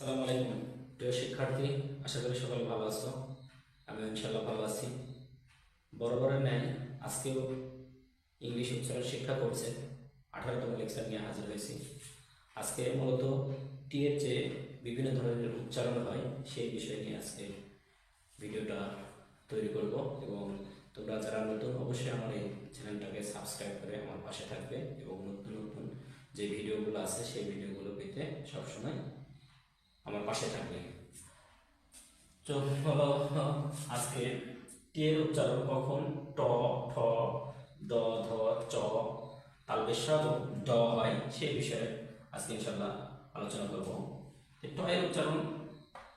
আসসালামু আলাইকুম। প্রিয় শিক্ষার্থী, আশা করি সকলে ভালো আছো। আমি ইনশাল্লাহ ভালো আছি। বরাবরের ন্যায় আজকেও ইংলিশ উচ্চারণ শিক্ষা করছে আঠারোতম লেকচার নিয়ে হাজির হয়েছি। আজকে মূলত টি এর যে বিভিন্ন ধরনের উচ্চারণ হয়, সেই বিষয় নিয়ে আজকে ভিডিওটা তৈরি করব এবং তোমরা যারা নতুন, অবশ্যই আমার এই চ্যানেলটাকে সাবস্ক্রাইব করে আমার পাশে থাকবে এবং নতুন নতুন যে ভিডিওগুলো আছে, সেই ভিডিওগুলো পেতে সবসময় পাশে থাকবে। তো আজকে টি এর উচ্চারণ কখন? ট, ঠ, দ, ধ, চ। তালবেশ ড হয় সেই বিষয়ে আজকে ইনশাল্লাহ আলোচনা করব। ট এর উচ্চারণ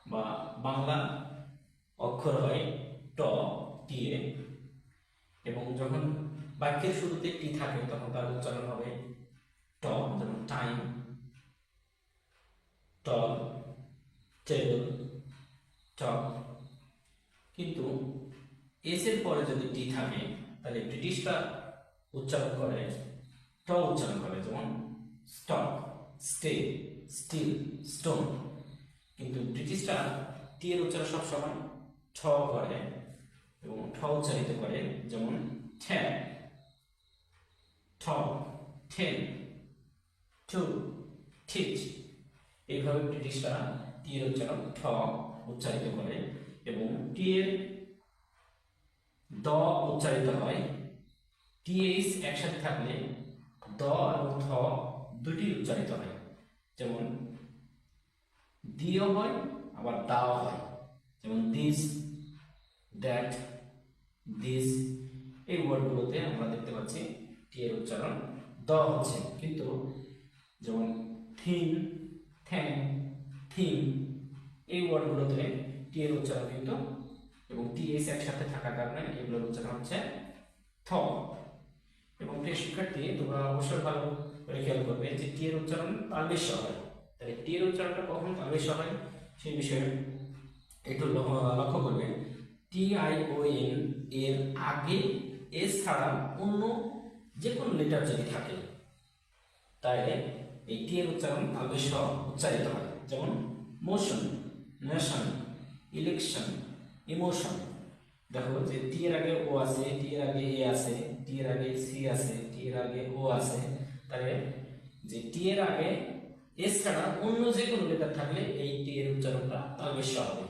বা বাংলা অক্ষর হয় ট, টি এ। এবং যখন বাক্যের শুরুতে টি থাকে, তখন তার উচ্চারণ হবে ট, যেমন টাইম টল টেবল টক কিন্তু এস এর পরে যদি টি থাকে, তাহলে ব্রিটিশরা উচ্চারণ করে ট উচ্চারণ করে, যেমন স্টক স্টে স্টিল স্টোন কিন্তু ব্রিটিশরা টি এর উচ্চারণ সবসময় ঠ করে এবং ঠ উচ্চারিত করে, যেমন ঠ্যাপ ঠ ঠেন টু ঠিক এইভাবে ব্রিটিশরা টি এর উচ্চারণ ঠ উচ্চারিত করে এবং টি এর দ উচ্চারিত হয়। টি এইচ একসাথে থাকলে দ এবং থ দুটি উচ্চারিত হয়। যেমন, দিও হয়, আবার দাও হয়। যেমন দিস দ্যাট দিস এই ওয়ার্ডগুলোতে আমরা দেখতে পাচ্ছি টি এর উচ্চারণ দ হচ্ছে। কিন্তু, যেমন, থিন থ্যাং থিম এই ওয়ার্ডগুলোতে টি এর উচ্চারণ কিন্তু এবং টি এস একসাথে থাকার কারণে এগুলোর উচ্চারণ হচ্ছে থ। এবং প্রিয় শিক্ষার্থী, তোমরা অবশ্যই ভালো করে খেয়াল করবে যে টি এর উচ্চারণ তালবেশ হয়। তাহলে টি এর উচ্চারণটা কখন তালবেশ হয়? সেই বিষয়ে একটু লক্ষ্য করবে। টি আই ও এন এর আগে এস ছাড়া অন্য যে কোনো লেটার যদি থাকে, তাহলে এই টি এর উচ্চারণ তালবেশ উচ্চারিত হয়। যেমন মোশন নেশন ইলেকশন ইমোশন দেখো যে টি এর আগে ও আছে টি এর আগে এ আছে টি এর আগে সি আছে টি এর আগে ও আছে। তাহলে যে টি এর আগে এস ছাড়া অন্য যে কোনো লেটার থাকলে এই টি এর উচ্চারণটা তালবেশ হবে।